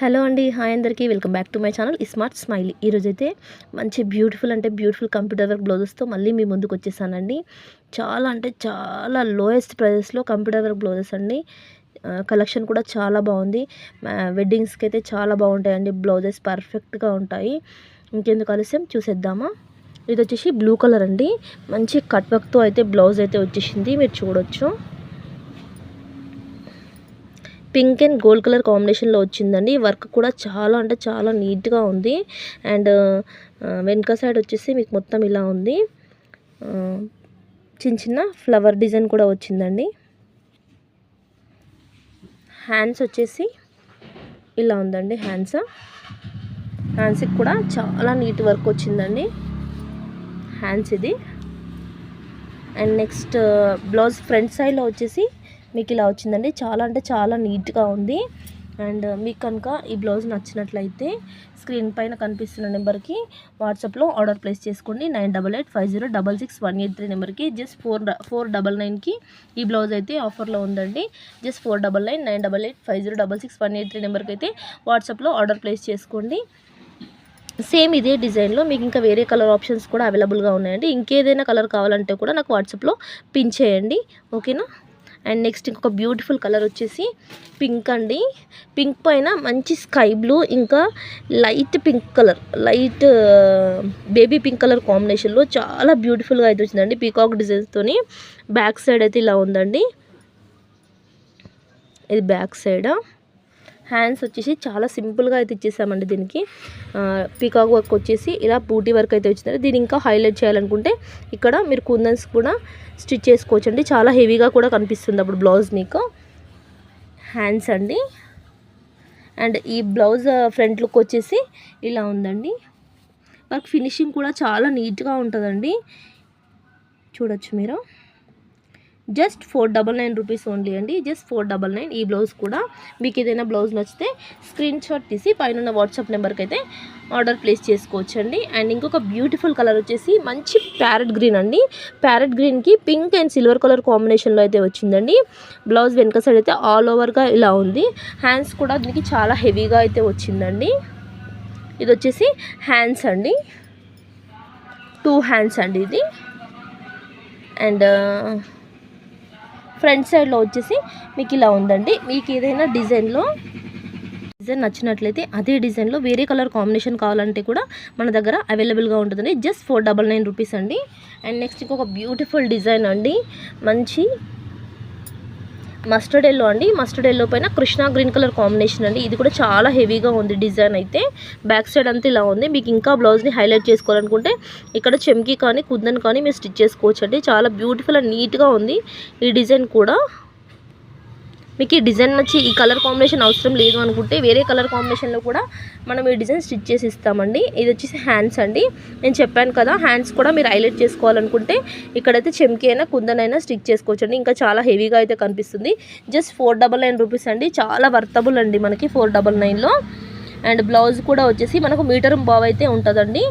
Hello అండి hi అందరికీ. Welcome back to my channel smart smiley ఈరోజైతే మంచి బ్యూటిఫుల్ అంటే బ్యూటిఫుల్ కంప్యూటర్ వర్క్ బ్లౌజెస్తో మళ్ళీ మీ ముందుకు వచ్చేసానండి. చాలా అంటే చాలా లోయెస్ట్ ప్రైజెస్లో కంప్యూటర్ వర్క్ బ్లౌజెస్ అండి. కలెక్షన్ కూడా చాలా బాగుంది. వెడ్డింగ్స్కి అయితే చాలా బాగుంటాయండి. బ్లౌజెస్ పర్ఫెక్ట్గా ఉంటాయి. ఇంకెందుకు ఆలస్యం? చూసేద్దామా? ఇది వచ్చేసి బ్లూ కలర్ అండి. మంచి కట్ వర్క్తో అయితే బ్లౌజ్ అయితే వచ్చేసింది. మీరు చూడొచ్చు. పింక్ అండ్ గోల్డ్ కలర్ కాంబినేషన్లో వచ్చిందండి. వర్క్ కూడా చాలా అంటే చాలా నీట్గా ఉంది. అండ్ వెనుక సైడ్ వచ్చేసి మీకు మొత్తం ఇలా ఉంది. చిన్న చిన్న ఫ్లవర్ డిజైన్ కూడా వచ్చిందండి. హ్యాండ్స్ వచ్చేసి ఇలా ఉందండి హ్యాండ్స్. హ్యాండ్స్కి కూడా చాలా నీట్ వర్క్ వచ్చిందండి. హ్యాండ్స్ ఇది. అండ్ నెక్స్ట్ బ్లౌజ్ ఫ్రంట్ సైడ్లో వచ్చేసి మీకు ఇలా వచ్చిందండి. చాలా అంటే చాలా నీట్గా ఉంది. అండ్ మీకు కనుక ఈ బ్లౌజ్ నచ్చినట్లయితే స్క్రీన్ పైన కనిపిస్తున్న నెంబర్కి వాట్సాప్లో ఆర్డర్ ప్లేస్ చేసుకోండి. Nine double eight five zero double six one eight three నెంబర్కి జస్ట్ ఫోర్ ఫోర్ డబల్ నైన్కి ఈ బ్లౌజ్ అయితే ఆఫర్లో ఉందండి. Just four double nine nine double eight five zero double six one eight three నెంబర్కి అయితే వాట్సాప్లో ఆర్డర్ ప్లేస్ చేసుకోండి. సేమ్ ఇదే డిజైన్లో మీకు ఇంకా వేరే కలర్ ఆప్షన్స్ కూడా అవైలబుల్గా ఉన్నాయండి. ఇంకేదైనా కలర్ కావాలంటే కూడా నాకు వాట్సాప్లో పిన్ చేయండి. ఓకేనా? అండ్ నెక్స్ట్ ఇంకొక బ్యూటిఫుల్ కలర్ వచ్చేసి పింక్ అండి. పింక్ పైన మంచి స్కై బ్లూ ఇంకా light pink colour light baby pink colour కాంబినేషన్లో చాలా బ్యూటిఫుల్గా అయితే వచ్చిందండి పీకాక్ డిజైన్స్తోని బ్యాక్ సైడ్ అయితే ఇలా ఉందండి. ఇది బ్యాక్ సైడ్? హ్యాండ్స్ వచ్చేసి చాలా సింపుల్గా అయితే ఇచ్చేసామండి దీనికి. పీకాక్ వర్క్ వచ్చేసి ఇలా బూటీ వర్క్ అయితే వచ్చిందండి. దీన్ని ఇంకా హైలైట్ చేయాలనుకుంటే ఇక్కడ మీరు కుందన్స్ కూడా స్టిచ్ చేసుకోవచ్చండి. చాలా హెవీగా కూడా కనిపిస్తుంది అప్పుడు బ్లౌజ్ మీకు. హ్యాండ్స్ అండి. అండ్ ఈ బ్లౌజ్ ఫ్రంట్ లుక్ వచ్చేసి ఇలా ఉందండి. వర్క్ ఫినిషింగ్ కూడా చాలా నీట్గా ఉంటుందండి. చూడొచ్చు మీరు. Just four double nine rupees only అండి. జస్ట్ ఫోర్ డబల్ నైన్ ఈ బ్లౌజ్ కూడా. మీకు ఏదైనా బ్లౌజ్ నచ్చితే స్క్రీన్ షాట్ తీసి పైన వాట్సాప్ నెంబర్కి అయితే ఆర్డర్ ప్లేస్ చేసుకోవచ్చండి. అండ్ ఇంకొక బ్యూటిఫుల్ కలర్ వచ్చేసి మంచి ప్యారెట్ గ్రీన్ అండి. ప్యారెట్ గ్రీన్కి పింక్ అండ్ సిల్వర్ కలర్ కాంబినేషన్లో అయితే వచ్చిందండి. బ్లౌజ్ వెనక సైడ్ అయితే ఆల్ ఓవర్గా ఇలా ఉంది. హ్యాండ్స్ కూడా దీనికి చాలా హెవీగా అయితే వచ్చిందండి. ఇది వచ్చేసి హ్యాండ్స్ అండి. టూ హ్యాండ్స్ అండి ఇది. అండ్ ఫ్రంట్ సైడ్లో వచ్చేసి మీకు ఇలా ఉందండి. మీకు ఏదైనా డిజైన్లో డిజైన్ నచ్చినట్లయితే అదే డిజైన్లో వేరే కలర్ కాంబినేషన్ కావాలంటే కూడా మన దగ్గర అవైలబుల్గా ఉంటుందండి. Just four double nine rupees అండి. అండ్ నెక్స్ట్ ఇంకొక బ్యూటిఫుల్ డిజైన్ అండి. మంచి మస్టర్డ్ ఎల్లో అండి. మస్టర్డ్ ఎల్లో పైన కృష్ణ గ్రీన్ కలర్ కాంబినేషన్ అండి. ఇది కూడా చాలా హెవీగా ఉంది డిజైన్ అయితే. బ్యాక్ సైడ్ అంతా ఇలా ఉంది. మీకు ఇంకా బ్లౌజ్ని హైలైట్ చేసుకోవాలనుకుంటే ఇక్కడ చెమ్కి కానీ కుద్దన్ కానీ మీరు స్టిచ్ చేసుకోవచ్చు అండి చాలా బ్యూటిఫుల్ అండ్ నీట్గా ఉంది ఈ డిజైన్ కూడా. మీకు ఈ డిజైన్ నచ్చి ఈ కలర్ కాంబినేషన్ అవసరం లేదు అనుకుంటే వేరే కలర్ కాంబినేషన్లో కూడా మనం ఈ డిజైన్ స్టిచ్ చేసి ఇస్తామండి. ఇది వచ్చేసి హ్యాండ్స్ అండి. నేను చెప్పాను కదా హ్యాండ్స్ కూడా మీరు హైలైట్ చేసుకోవాలనుకుంటే ఇక్కడైతే చెమ్కి అయినా కుందనైనా స్టిచ్ చేసుకోవచ్చు అండి ఇంకా చాలా హెవీగా అయితే కనిపిస్తుంది. Just four double nine rupees అండి. చాలా వర్తబుల్ అండి మనకి ఫోర్ డబల్ నైన్లో. అండ్ బ్లౌజ్ కూడా వచ్చేసి మనకు మీటర్ బావ్ అయితే ఉంటుందండి.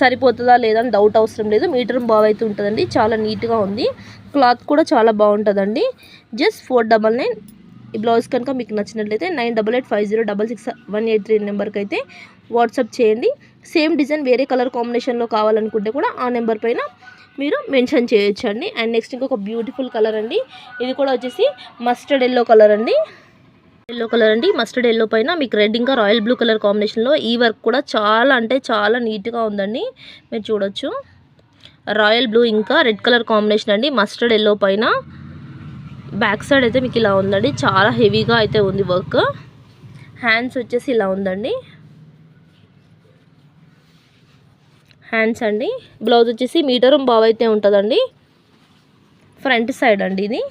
సరిపోతుందా లేదా అని డౌట్ అవసరం లేదు. మీటర్ బాగైతే అయితే ఉంటుందండి. చాలా నీట్గా ఉంది. క్లాత్ కూడా చాలా బాగుంటుందండి. జస్ట్ ఫోర్ డబల్ నైన్ ఈ బ్లౌజ్ కనుక మీకు నచ్చినట్లయితే nine double eight five zero double six one eight three నెంబర్కి అయితే వాట్సాప్ చేయండి. సేమ్ డిజైన్ వేరే కలర్ కాంబినేషన్లో కావాలనుకుంటే కూడా ఆ నెంబర్ పైన మీరు మెన్షన్ చేయొచ్చండి. అండ్ నెక్స్ట్ ఇంకొక బ్యూటిఫుల్ కలర్ అండి. ఇది కూడా వచ్చేసి మస్టర్డ్ ఎల్లో కలర్ అండి. ఎల్లో కలర్ అండి. మస్టర్డ్ ఎల్లో పైన మీకు రెడ్ ఇంకా రాయల్ బ్లూ కలర్ కాంబినేషన్లో ఈ వర్క్ కూడా చాలా అంటే చాలా నీట్గా ఉందండి. మీరు చూడొచ్చు. రాయల్ బ్లూ ఇంకా రెడ్ కలర్ కాంబినేషన్ అండి. మస్టర్డ్ ఎల్లో పైన బ్యాక్ సైడ్ అయితే మీకు ఇలా ఉందండి. చాలా హెవీగా అయితే ఉంది వర్క్ హ్యాండ్స్ వచ్చేసి ఇలా ఉందండి. హ్యాండ్స్ అండి. బ్లౌజ్ వచ్చేసి మీటర్ బావ్ అయితే ఉంటుందండి. ఫ్రంట్ సైడ్ అండి ఇది.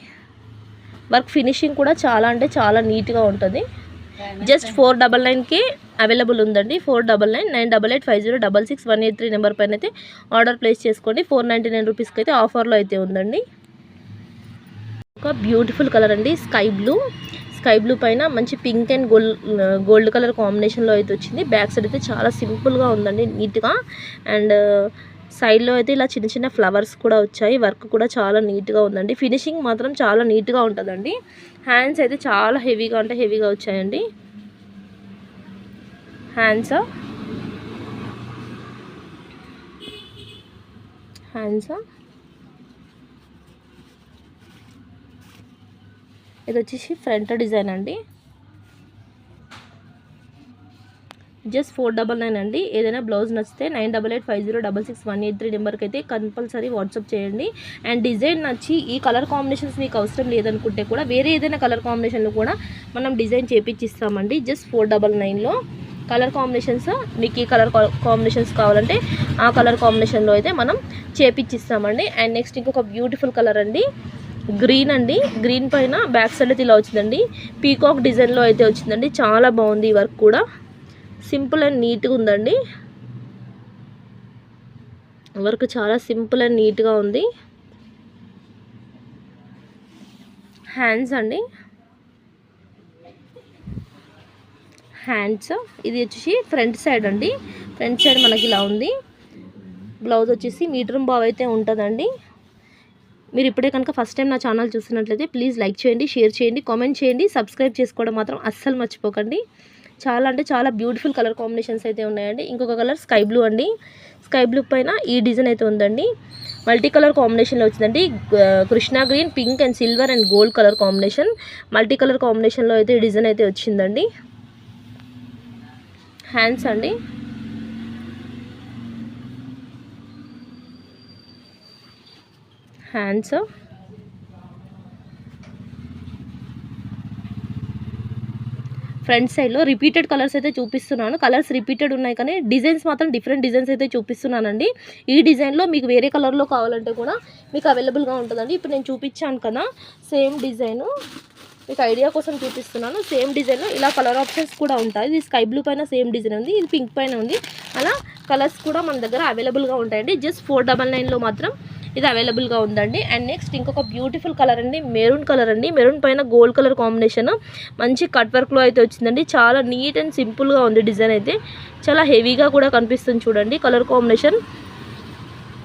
వర్క్ ఫినిషింగ్ కూడా చాలా అంటే చాలా నీట్గా ఉంటుంది. జస్ట్ ఫోర్ డబల్ నైన్కి అవైలబుల్ ఉందండి. Four double nine nine double eight five zero double six one eight three number పైన అయితే ఆర్డర్ ప్లేస్ చేసుకోండి. ఫోర్ నైంటీ నైన్ రూపీస్కి అయితే ఆఫర్లో అయితే ఉందండి. ఒక బ్యూటిఫుల్ కలర్ అండి. స్కై బ్లూ స్కై బ్లూ పైన మంచి pink and gold gold colour కాంబినేషన్లో అయితే వచ్చింది. బ్యాక్ సైడ్ అయితే చాలా సింపుల్గా ఉందండి నీట్గా. అండ్ సైడ్లో అయితే ఇలా చిన్న చిన్న ఫ్లవర్స్ కూడా వచ్చాయి. వర్క్ కూడా చాలా నీట్గా ఉందండి. ఫినిషింగ్ మాత్రం చాలా నీట్గా ఉంటుందండి. హ్యాండ్స్ అయితే చాలా హెవీగా అంటే హెవీగా వచ్చాయండి. హ్యాండ్స్ హ్యాండ్స్ ఇది వచ్చేసి ఫ్రంట్ డిజైన్ అండి. జస్ట్ ఫోర్ డబల్ నైన్ అండి. ఏదైనా బ్లౌజ్ నచ్చితే nine double eight five zero double six one eight three నెంబర్కి అయితే కంపల్సరీ వాట్సాప్ చేయండి. అండ్ డిజైన్ నచ్చి ఈ కలర్ కాంబినేషన్స్ మీకు అవసరం లేదనుకుంటే కూడా వేరే ఏదైనా కలర్ కాంబినేషన్లో కూడా మనం డిజైన్ చేపించిస్తామండి జస్ట్ ఫోర్ డబల్ నైన్లో కలర్ కాంబినేషన్స్ మీకు ఈ కలర్ కాంబినేషన్స్ కావాలంటే ఆ కలర్ కాంబినేషన్లో అయితే మనం చేపించిస్తామండి అండ్ నెక్స్ట్ ఇంకొక బ్యూటిఫుల్ కలర్ అండి. గ్రీన్ అండి. గ్రీన్ పైన బ్యాక్ సైడ్ అయితే ఇలా వచ్చిందండి. పీకాక్ డిజైన్లో అయితే వచ్చిందండి. చాలా బాగుంది ఈ వర్క్ కూడా. సింపుల్ అండ్ నీట్గా ఉందండి. వర్క్ చాలా సింపుల్ అండ్ నీట్గా ఉంది. హ్యాండ్స్ అండి. హ్యాండ్స్ ఇది వచ్చేసి ఫ్రంట్ సైడ్ అండి. ఫ్రంట్ సైడ్ మనకి ఇలా ఉంది. బ్లౌజ్ వచ్చేసి మీటర్ బావ్ అయితే ఉంటుందండి. మీరు ఇప్పుడే కనుక ఫస్ట్ టైం నా ఛానల్ చూసినట్లయితే ప్లీజ్ లైక్ చేయండి షేర్ చేయండి కామెంట్ చేయండి. సబ్స్క్రైబ్ చేసుకోవడం మాత్రం అస్సలు మర్చిపోకండి. చాలా అంటే చాలా బ్యూటిఫుల్ కలర్ కాంబినేషన్స్ అయితే ఉన్నాయండి. ఇంకొక కలర్ స్కై బ్లూ అండి. స్కై బ్లూ పైన ఈ డిజైన్ అయితే ఉందండి. మల్టీ కలర్ కాంబినేషన్లో వచ్చిందండి. Krishna green pink and silver and gold colour combination multi colour కాంబినేషన్లో అయితే ఈ డిజైన్ అయితే వచ్చిందండి. హ్యాండ్స్ అండి. హ్యాండ్స్ ఫ్రంట్ సైడ్లో రిపీటెడ్ కలర్స్ అయితే చూపిస్తున్నాను. కలర్స్ రిపీటెడ్ ఉన్నాయి కానీ డిజైన్స్ మాత్రం డిఫరెంట్ డిజైన్స్ అయితే చూపిస్తున్నానండి. ఈ డిజైన్లో మీకు వేరే కలర్లో కావాలంటే కూడా మీకు అవైలబుల్గా ఉంటుందండి. ఇప్పుడు నేను చూపించాను కదా సేమ్ డిజైను మీకు ఐడియా కోసం చూపిస్తున్నాను. సేమ్ డిజైన్లో ఇలా కలర్ ఆప్షన్స్ కూడా ఉంటాయి. ఇది స్కై బ్లూ పైన సేమ్ డిజైన్ ఉంది. ఇది పింక్ పైన ఉంది. అలా కలర్స్ కూడా మన దగ్గర అవైలబుల్గా ఉంటాయండి. జస్ట్ ఫోర్ డబల్ నైన్లో మాత్రం ఇది అవైలబుల్గా ఉందండి. అండ్ నెక్స్ట్ ఇంకొక బ్యూటిఫుల్ కలర్ అండి. మెరూన్ కలర్ అండి. మెరూన్ పైన గోల్డ్ కలర్ కాంబినేషన్. మంచి కట్ వర్క్లో అయితే వచ్చిందండి. చాలా నీట్ అండ్ సింపుల్గా ఉంది డిజైన్ అయితే. చాలా హెవీగా కూడా కనిపిస్తుంది చూడండి కలర్ కాంబినేషన్.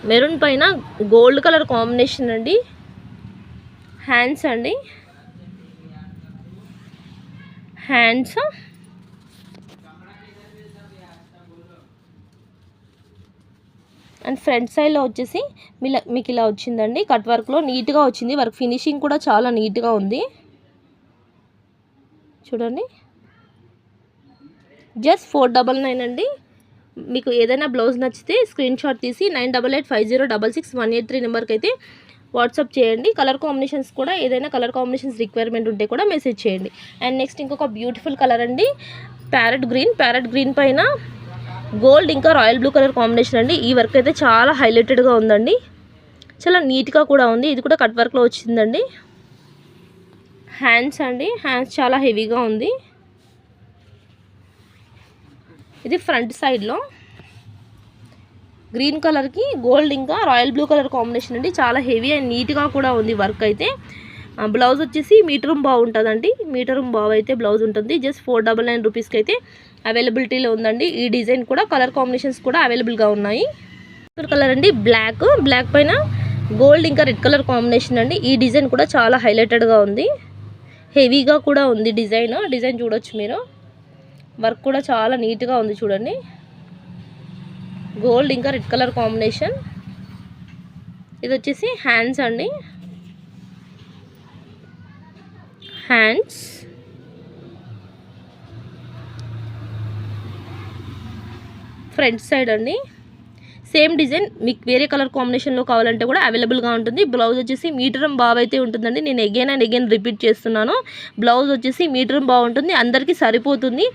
మెరూన్ పైన గోల్డ్ కలర్ కాంబినేషన్ అండి. హ్యాండ్స్ అండి. హ్యాండ్స్. అండ్ ఫ్రంట్ సైడ్లో వచ్చేసి మీలా మీకు ఇలా వచ్చిందండి. కట్ వర్క్లో నీట్గా వచ్చింది. వర్క్ ఫినిషింగ్ కూడా చాలా నీట్గా ఉంది. చూడండి. జస్ట్ ఫోర్ డబల్ నైన్ అండి. మీకు ఏదైనా బ్లౌజ్ నచ్చితే స్క్రీన్ షాట్ తీసి nine double eight five zero double six one eight three నెంబర్కి అయితే వాట్సాప్ చేయండి. కలర్ కాంబినేషన్స్ కూడా ఏదైనా కలర్ కాంబినేషన్స్ రిక్వైర్మెంట్ ఉంటే కూడా మెసేజ్ చేయండి. అండ్ నెక్స్ట్ ఇంకొక బ్యూటిఫుల్ కలర్ అండి. Parrot green. ప్యారెట్ గ్రీన్ పైన గోల్డ్ ఇంకా రాయల్ బ్లూ కలర్ కాంబినేషన్ అండి. ఈ వర్క్ అయితే చాలా హైలైటెడ్గా ఉందండి. చాలా నీట్గా కూడా ఉంది. ఇది కూడా కట్ వర్క్లో వచ్చిందండి. హ్యాండ్స్ అండి. హ్యాండ్స్ చాలా హెవీగా ఉంది. ఇది ఫ్రంట్ సైడ్లో గ్రీన్ కలర్కి గోల్డ్ ఇంకా రాయల్ బ్లూ కలర్ కాంబినేషన్ అండి. చాలా హెవీ అండ్ నీట్గా కూడా ఉంది వర్క్ అయితే. బ్లౌజ్ వచ్చేసి మీటర్ బాగుంటుందండి మీటర్ బాగు అయితే బ్లౌజ్ ఉంటుంది. జస్ట్ ఫోర్ డబల్ నైన్ రూపీస్కి అయితే అవైలబిలిటీలో ఉందండి. ఈ డిజైన్ కూడా కలర్ కాంబినేషన్స్ కూడా అవైలబుల్గా ఉన్నాయి. కలర్ అండి బ్లాక్ బ్లాక్ పైన గోల్డ్ ఇంకా రెడ్ కలర్ కాంబినేషన్ అండి. ఈ డిజైన్ కూడా చాలా హైలైటెడ్గా ఉంది. హెవీగా కూడా ఉంది డిజైన్. డిజైన్ చూడొచ్చు మీరు. వర్క్ కూడా చాలా నీట్గా ఉంది చూడండి. గోల్డ్ ఇంకా రెడ్ కలర్ కాంబినేషన్. ఇది వచ్చేసి హ్యాండ్స్ అండి. హ్యాండ్స్ ఫ్రంట్ సైడ్ అండి. సేమ్ డిజైన్ మీకు వేరే కలర్ కాంబినేషన్లో కావాలంటే కూడా అవైలబుల్గా ఉంటుంది. బ్లౌజ్ వచ్చేసి మీటరం బాగా అయితే ఉంటుందండి. నేను ఎగైన్ అండ్ ఎగైన్ రిపీట్ చేస్తున్నాను. బ్లౌజ్ వచ్చేసి మీటరం బాగుంటుంది అందరికీ సరిపోతుంది.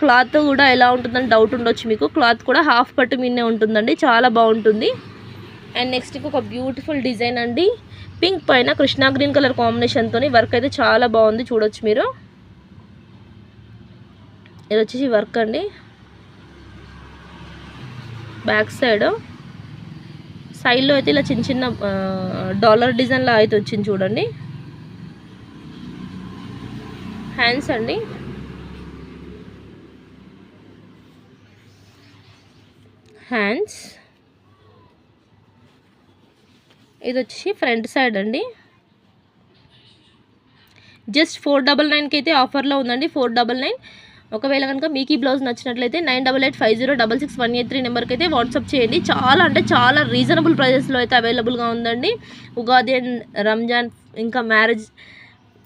క్లాత్ కూడా ఎలా ఉంటుందని డౌట్ ఉండొచ్చు మీకు. క్లాత్ కూడా హాఫ్ పట్టు మీనే ఉంటుందండి. చాలా బాగుంటుంది. అండ్ నెక్స్ట్ ఒక బ్యూటిఫుల్ డిజైన్ అండి. పింక్ పైన కృష్ణా గ్రీన్ కలర్ కాంబినేషన్తో వర్క్ అయితే చాలా బాగుంది. చూడొచ్చు మీరు. ఇది వచ్చేసి వర్క్ అండి. Back side. సైడ్లో అయితే ఇలా చిన్న చిన్న డాలర్ డిజైన్లో అయితే వచ్చింది చూడండి. హ్యాండ్స్ అండి. హ్యాండ్స్. ఇది వచ్చి ఫ్రంట్ సైడ్ అండి. జస్ట్ ఫోర్ డబల్ నైన్కి అయితే ఆఫర్లో ఉందండి. ఫోర్ డబల్ నైన్ ఒకవేళ కనుక మీకు ఈ బ్లౌజ్ నచ్చినట్లయితే nine double eight five zero double six one eight three నెంబర్కి అయితే వాట్సాప్ చేయండి. చాలా అంటే చాలా రీజనబుల్ ప్రైజెస్లో అయితే అవైలబుల్గా ఉందండి. ఉగాది అండ్ రంజాన్ ఇంకా మ్యారేజ్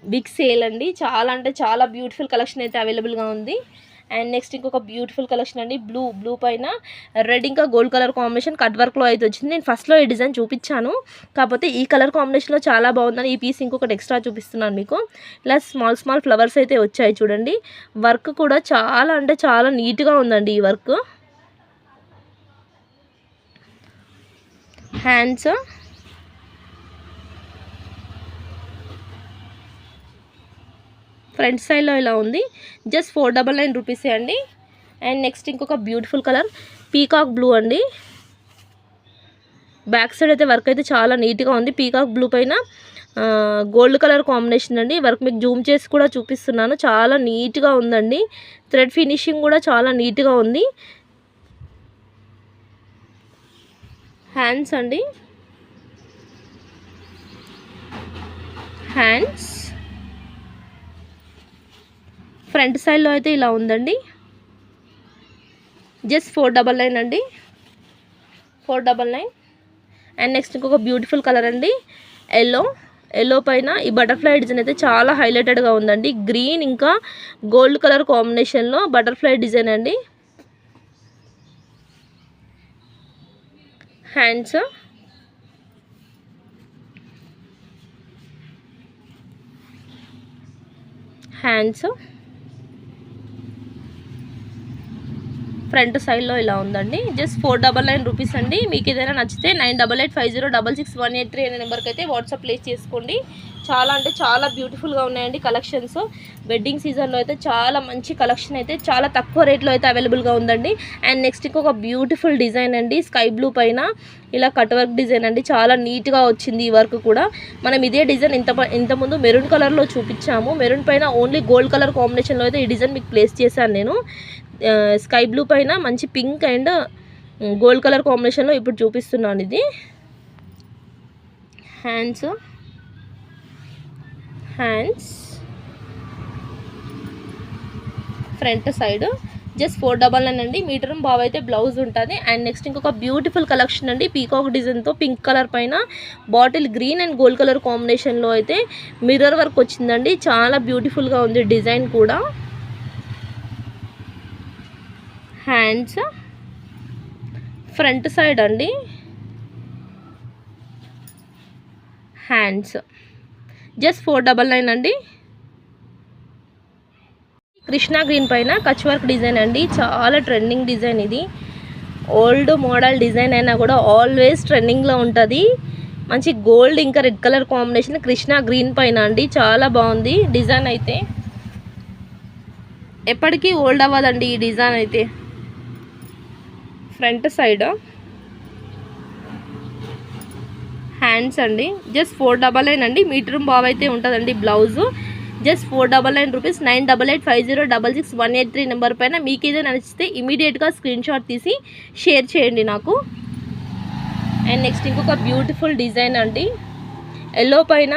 బిగ్ సేల్ అండి. చాలా అంటే చాలా బ్యూటిఫుల్ కలెక్షన్ అయితే అవైలబుల్గా ఉంది. అండ్ నెక్స్ట్ ఇంకొక బ్యూటిఫుల్ కలెక్షన్ అండి. బ్లూ బ్లూ పైన రెడ్ ఇంకా గోల్డ్ కలర్ కాంబినేషన్ కట్ వర్క్లో అయితే వచ్చింది. నేను ఫస్ట్లో ఈ డిజైన్ చూపించాను. కాకపోతే ఈ కలర్ కాంబినేషన్లో చాలా బాగుందని ఈ పీస్ ఇంకొకటి ఎక్స్ట్రా చూపిస్తున్నాను మీకు. ఇలా స్మాల్ స్మాల్ ఫ్లవర్స్ అయితే వచ్చాయి చూడండి. వర్క్ కూడా చాలా అంటే చాలా నీట్గా ఉందండి ఈ వర్క్. హ్యాండ్స్. ఫ్రంట్ సైడ్లో ఇలా ఉంది. జస్ట్ ఫోర్ డబల్ నైన్ రూపీసే అండి. అండ్ నెక్స్ట్ ఇంకొక బ్యూటిఫుల్ కలర్ పీకాక్ బ్లూ అండి. బ్యాక్ సైడ్ అయితే వర్క్ అయితే చాలా నీట్గా ఉంది. పీకాక్ బ్లూ పైన గోల్డ్ కలర్ కాంబినేషన్ అండి. వర్క్ మీకు జూమ్ చేసి కూడా చూపిస్తున్నాను. చాలా నీట్గా ఉందండి. థ్రెడ్ ఫినిషింగ్ కూడా చాలా నీట్గా ఉంది. హ్యాండ్స్ అండి. హ్యాండ్స్. ఫ్రంట్ సైడ్లో అయితే ఇలా ఉందండి. జస్ట్ ఫోర్ డబల్ నైన్ అండి. Four double nine. And next ఇంకొక బ్యూటిఫుల్ కలర్ అండి. ఎల్లో. ఎల్లో పైన ఈ బటర్ఫ్లై డిజైన్ అయితే చాలా హైలైటెడ్గా ఉందండి. గ్రీన్ ఇంకా గోల్డ్ కలర్ కాంబినేషన్లో బటర్ఫ్లై డిజైన్ అండి. హ్యాండ్స్. హ్యాండ్స్. ఫ్రంట్ సైడ్లో ఇలా ఉందండి. Just four double nine rupees అండి. మీకు ఏదైనా నచ్చితే nine double eight five zero double six one eight three అనే నెంబర్కి అయితే వాట్సాప్ ప్లేస్ చేసుకోండి. చాలా అంటే చాలా బ్యూటిఫుల్గా ఉన్నాయండి కలెక్షన్స్. వెడ్డింగ్ సీజన్లో అయితే చాలా మంచి కలెక్షన్ అయితే చాలా తక్కువ రేట్లో అయితే అవైలబుల్గా ఉందండి. అండ్ నెక్స్ట్ ఇంకొక బ్యూటిఫుల్ డిజైన్ అండి స్కై బ్లూ పైన ఇలా కట్ వర్క్ డిజైన్ అండి. చాలా నీట్గా వచ్చింది ఈ వర్క్ కూడా. మనం ఇదే డిజైన్ ఇంత ఇంతకుముందు మెరూన్ కలర్లో చూపించాము. మెరూన్ పైన ఓన్లీ గోల్డ్ కలర్ కాంబినేషన్లో అయితే ఈ డిజైన్ మీకు ప్లేస్ చేశాను నేను. స్కై బ్లూ పైన మంచి పింక్ అండ్ గోల్డ్ కలర్ కాంబినేషన్లో ఇప్పుడు చూపిస్తున్నాను ఇది. Hands hands front side just four double nine అండి. మీటర్ బావ్ అయితే బ్లౌజ్ ఉంటుంది. అండ్ నెక్స్ట్ ఇంకొక బ్యూటిఫుల్ కలెక్షన్ అండి. పీకాక్ డిజైన్తో పింక్ కలర్ పైన bottle green and gold colour కాంబినేషన్లో అయితే మిర్రర్ వర్క్ వచ్చిందండి. చాలా బ్యూటిఫుల్గా ఉంది డిజైన్ కూడా. హ్యాండ్స్ ఫ్రంట్ సైడ్ అండి. Hands. Just four double nine అండి. కృష్ణా గ్రీన్ పైన కచ్ వర్క్ డిజైన్ అండి. చాలా ట్రెండింగ్ డిజైన్ ఇది. ఓల్డ్ మోడల్ డిజైన్ అయినా కూడా ఆల్వేస్ ట్రెండింగ్లో ఉంటుంది. మంచి గోల్డ్ ఇంకా red colour combination Krishna green పైన అండి. చాలా బాగుంది డిజైన్ అయితే. ఎప్పటికీ ఓల్డ్ అవ్వదండి ఈ డిజైన్ అయితే. Front side. హ్యాండ్స్ అండి. జస్ట్ ఫోర్ డబల్ నైన్ అండి. మీటర్ బాగైతే అయితే ఉంటుందండి blouse. Just four double nine rupees. Nine double eight five zero double six one eight three number పైన మీకు ఏదైనా నచ్చితే ఇమీడియట్గా స్క్రీన్ షాట్ తీసి షేర్ చేయండి నాకు. అండ్ నెక్స్ట్ ఇంకొక బ్యూటిఫుల్ డిజైన్ అండి. ఎల్లో పైన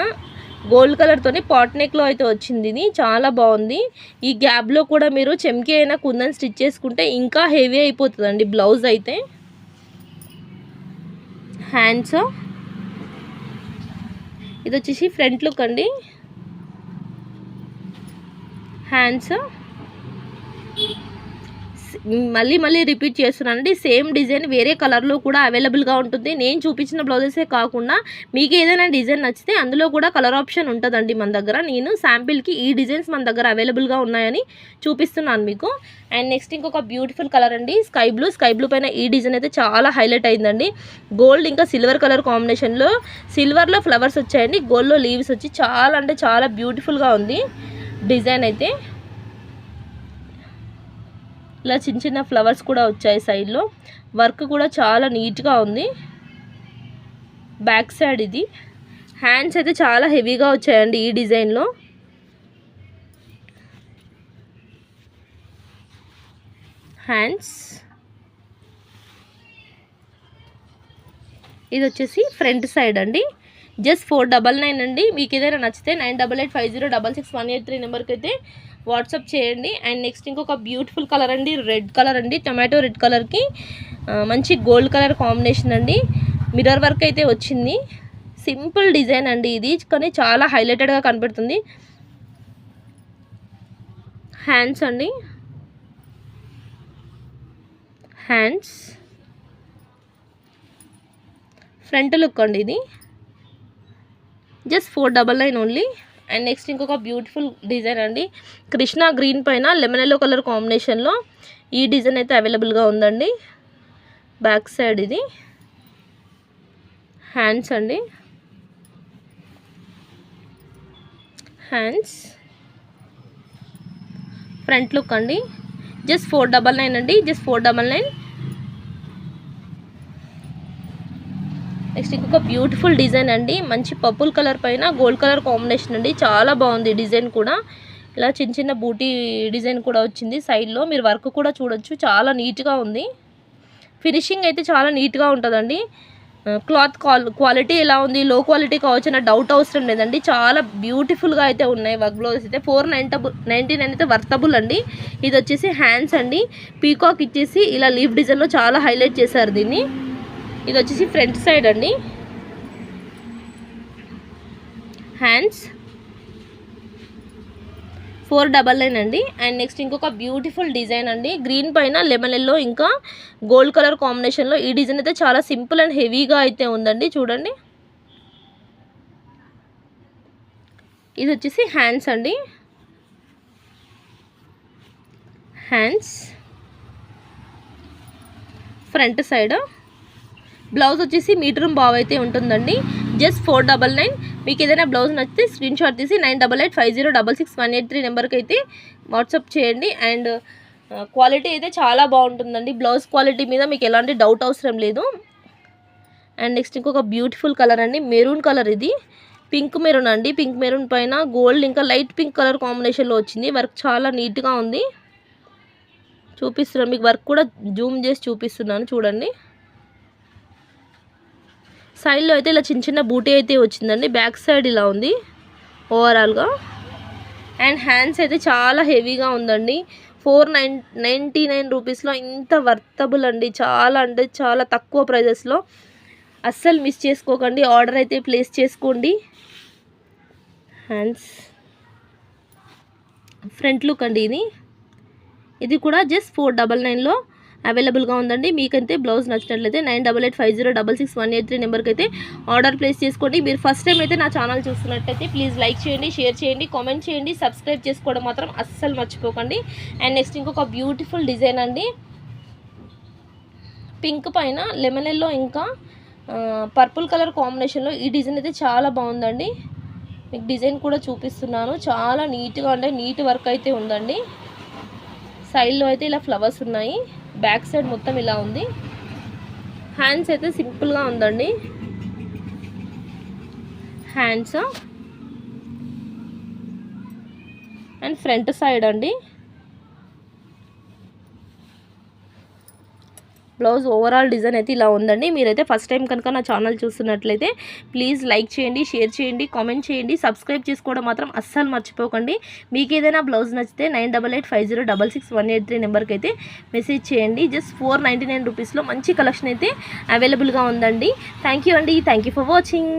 గోల్డ్ కలర్తోని పాట్ నెక్లో అయితే వచ్చింది ఇది. చాలా బాగుంది. ఈ గ్యాప్లో కూడా మీరు చెమ్కి అయినా కుందని స్టిచ్ చేసుకుంటే ఇంకా హెవీ అయిపోతుందండి బ్లౌజ్ అయితే. హ్యాండ్స్ ఇది వచ్చేసి ఫ్రంట్ లుక్ అండి. హ్యాండ్స్ మళ్ళీ మళ్ళీ రిపీట్ చేస్తున్నానండి. సేమ్ డిజైన్ వేరే కలర్లో కూడా అవైలబుల్గా ఉంటుంది. నేను చూపించిన బ్లౌజెసే కాకుండా మీకు ఏదైనా డిజైన్ నచ్చితే అందులో కూడా కలర్ ఆప్షన్ ఉంటుందండి మన దగ్గర. నేను శాంపిల్కి ఈ డిజైన్స్ మన దగ్గర అవైలబుల్గా ఉన్నాయని చూపిస్తున్నాను మీకు. అండ్ నెక్స్ట్ ఇంకొక బ్యూటిఫుల్ కలర్ అండి. Sky blue. స్కై బ్లూ పైన ఈ డిజైన్ అయితే చాలా హైలైట్ అయిందండి. గోల్డ్ ఇంకా సిల్వర్ కలర్ కాంబినేషన్లో సిల్వర్లో ఫ్లవర్స్ వచ్చాయండి. గోల్డ్లో లీవ్స్ వచ్చి చాలా అంటే చాలా బ్యూటిఫుల్గా ఉంది డిజైన్ అయితే. ఇలా చిన్న చిన్న ఫ్లవర్స్ కూడా వచ్చాయి సైడ్లో వర్క్ కూడా చాలా నీట్గా ఉంది. బ్యాక్ సైడ్ ఇది. హ్యాండ్స్ అయితే చాలా హెవీగా వచ్చాయండి ఈ డిజైన్లో హ్యాండ్స్. ఇది వచ్చేసి ఫ్రంట్ సైడ్ అండి. జస్ట్ ఫోర్ డబల్ నైన్ అండి. మీకు ఏదైనా నచ్చితే nine double eight five zero double six one eight three నెంబర్కి అయితే వాట్సాప్ చేయండి. అండ్ నెక్స్ట్ ఇంకొక బ్యూటిఫుల్ కలర్ అండి. రెడ్ కలర్ అండి. టొమాటో రెడ్ కలర్కి మంచి గోల్డ్ కలర్ కాంబినేషన్ అండి. మిర్రర్ వర్క్ అయితే వచ్చింది. సింపుల్ డిజైన్ అండి ఇది కానీ చాలా హైలైటెడ్గా కనపడుతుంది. హ్యాండ్స్ అండి. హ్యాండ్స్. ఫ్రంట్ లుక్ అండి ఇది. Just four double nine only. And next ఇంకొక బ్యూటిఫుల్ డిజైన్ అండి. కృష్ణ గ్రీన్ పైన లెమన్ ఎల్లో కలర్ కాంబినేషన్లో ఈ డిజైన్ అయితే అవైలబుల్గా ఉందండి. బ్యాక్ సైడ్ ఇది. హ్యాండ్స్ అండి. హ్యాండ్స్ ఫ్రంట్ లుక్ అండి. జస్ట్ ఫోర్ డబల్ నైన్ అండి. Just four double nine next ఇంకొక బ్యూటిఫుల్ డిజైన్ అండి. మంచి పర్పుల్ కలర్ పైన గోల్డ్ కలర్ కాంబినేషన్ అండి. చాలా బాగుంది డిజైన్ కూడా. ఇలా చిన్న చిన్న బూటీ డిజైన్ కూడా వచ్చింది. సైడ్లో మీరు వర్క్ కూడా చూడొచ్చు. చాలా నీట్గా ఉంది. ఫినిషింగ్ అయితే చాలా నీట్గా ఉంటుందండి. క్లాత్ క్వాలిటీ ఎలా ఉంది లో క్వాలిటీ కావచ్చు అన్న డౌట్ అవసరం లేదండి. చాలా బ్యూటిఫుల్గా అయితే ఉన్నాయి వర్క్ బ్లౌజ్ అయితే. ఫోర్ నైంటబుల్ నైంటీ నైన్ అయితే వర్తబుల్ అండి. ఇది వచ్చేసి హ్యాండ్స్ అండి. పీకాక్ ఇచ్చేసి ఇలా లీఫ్ డిజైన్లో చాలా హైలైట్ చేశారు దీన్ని. ఇది వచ్చేసి ఫ్రంట్ సైడ్ అండి. హ్యాండ్స్ ఫోర్ డబల్ నైన్ అండి. అండ్ నెక్స్ట్ ఇంకొక బ్యూటిఫుల్ డిజైన్ అండి. గ్రీన్ పైన లెమన్ ఎల్లో ఇంకా గోల్డ్ కలర్ కాంబినేషన్లో ఈ డిజైన్ అయితే చాలా సింపుల్ అండ్ హెవీగా అయితే ఉందండి. చూడండి. ఇది వచ్చేసి హ్యాండ్స్ అండి. హ్యాండ్స్ ఫ్రంట్ సైడ్ బ్లౌజ్ వచ్చేసి మీటర్ బావ్ అయితే ఉంటుందండి. Just four double nine. మీకు ఏదైనా బ్లౌజ్ నచ్చితే స్క్రీన్ షాట్ తీసి nine double eight five zero double six one eight three నెంబర్కి అయితే వాట్సాప్ చేయండి. అండ్ క్వాలిటీ అయితే చాలా బాగుంటుందండి. బ్లౌజ్ క్వాలిటీ మీద మీకు ఎలాంటి డౌట్ అవసరం లేదు. అండ్ నెక్స్ట్ ఇంకొక బ్యూటిఫుల్ కలర్ అండి. మెరూన్ కలర్ ఇది. పింక్ మెరూన్ అండి. పింక్ మెరూన్ పైన గోల్డ్ ఇంకా లైట్ పింక్ కలర్ కాంబినేషన్లో వచ్చింది. వర్క్ చాలా నీట్గా ఉంది. చూపిస్తున్నాను మీకు వర్క్ కూడా జూమ్ చేసి చూపిస్తున్నాను. చూడండి. సైడ్లో అయితే ఇలా చిన్న చిన్న బూటీ అయితే వచ్చిందండి. బ్యాక్ సైడ్ ఇలా ఉంది. ఓవరాల్గా అండ్ హ్యాండ్స్ అయితే చాలా హెవీగా ఉందండి. ఫోర్ నైన్ నైంటీ నైన్ రూపీస్లో ఇంత వర్తబుల్ అండి. చాలా అంటే చాలా తక్కువ ప్రైజెస్లో అస్సలు మిస్ చేసుకోకండి. ఆర్డర్ అయితే ప్లేస్ చేసుకోండి. హ్యాండ్స్ ఫ్రంట్ లుక్ అండి ఇది. ఇది కూడా జస్ట్ ఫోర్ డబల్ నైన్లో అవైలబుల్గా ఉందండి. మీకైతే బ్లౌజ్ నచ్చినట్లయితే nine double eight five zero double six one eight three నెంబర్కి అయితే ఆర్డర్ ప్లేస్ చేసుకోండి. మీరు ఫస్ట్ టైం అయితే నా ఛానల్ చూస్తున్నట్టయితే ప్లీజ్ లైక్ చేయండి షేర్ చేయండి కామెంట్ చేయండి సబ్స్క్రైబ్ చేసుకోవడం మాత్రం అస్సలు మర్చిపోకండి. అండ్ నెక్స్ట్ ఇంకొక బ్యూటిఫుల్ డిజైన్ అండి. పింక్ పైన లెమన్ ఎల్లో ఇంకా పర్పుల్ కలర్ కాంబినేషన్లో ఈ డిజైన్ అయితే చాలా బాగుందండి. మీకు డిజైన్ కూడా చూపిస్తున్నాను. చాలా నీట్గా అంటే నీట్ వర్క్ అయితే ఉందండి. సైడ్లో అయితే ఇలా ఫ్లవర్స్ ఉన్నాయి. బ్యాక్ సైడ్ మొత్తం ఇలా ఉంది. హ్యాండ్స్ అయితే సింపుల్గా ఉందండి. హ్యాండ్స్ అండ్ ఫ్రంట్ సైడ్ అండి. బ్లౌజ్ ఓవరాల్ డిజైన్ అయితే ఇలా ఉందండి. మీరైతే ఫస్ట్ టైం కనుక నా ఛానల్ చూస్తున్నట్లయితే ప్లీజ్ లైక్ చేయండి షేర్ చేయండి కామెంట్ చేయండి. సబ్స్క్రైబ్ చేసుకోవడం మాత్రం అస్సలు మర్చిపోకండి. మీకు ఏదైనా బ్లౌజ్ నచ్చితే nine double eight five zero double six one eight three నెంబర్కి అయితే మెసేజ్ చేయండి. జస్ట్ ఫోర్ నైంటీ నైన్ రూపీస్లో మంచి కలెక్షన్ అయితే అవైలబుల్గా ఉందండి. థ్యాంక్ యూ అండి. Thank you for watching